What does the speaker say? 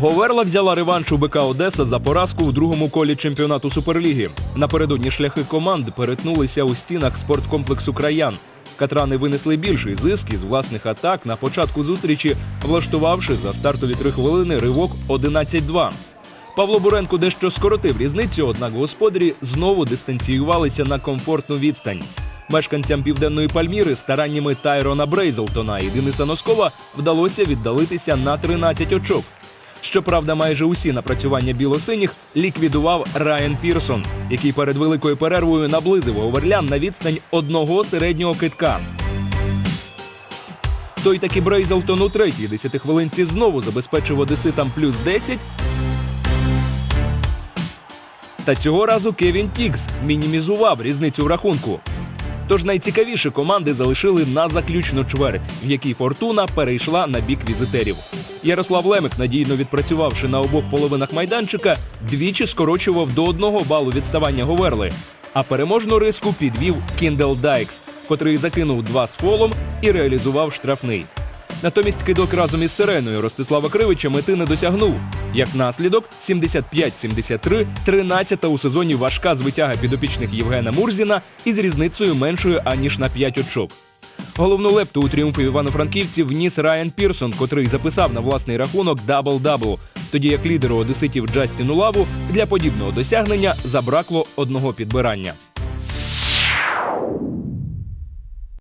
Говерла взяла реванш у БК Одеса за поразку у другому колі чемпіонату Суперліги. Напередодні шляхи команд перетнулися у стінах спорткомплексу Краян. Катрани винесли більший зиск із власних атак на початку зустрічі, влаштувавши за стартові три хвилини ривок 11-2. Павло Буренко дещо скоротив різницю, однак господарі знову дистанціювалися на комфортну відстань. Мешканцям південної Пальміри стараннями Тайрона Брейзелтона і Дениса Носкова вдалося віддалитися на 13 очок. Щоправда, майже усі напрацювання білосиніх ліквідував Райан Пірсон, який перед великою перервою наблизив оверлян на відстань одного середнього китка. Той таки Брейзелтон у третій десятихвилинці знову забезпечив одеситам плюс 10, та цього разу Кевін Тікс мінімізував різницю в рахунку. Тож найцікавіші команди залишили на заключну чверть, в якій фортуна перейшла на бік візитерів. Ярослав Лемик, надійно відпрацювавши на обох половинах майданчика, двічі скорочував до одного балу відставання Говерли. А переможну риску підвів Кіндел Дайкс, котрий закинув два з фолом і реалізував штрафний. Натомість кидок разом із сиреною Ростислава Кривича мети не досягнув. Як наслідок, 75-73, 13-та у сезоні важка звитяга підопічних Євгена Мурзіна із різницею меншою аніж на 5 очок. Головну лепту у тріумфі івано-франківців вніс Райан Пірсон, котрий записав на власний рахунок дабл-дабл. Тоді як лідеру одеситів Джастіну Лаву для подібного досягнення забракло одного підбирання.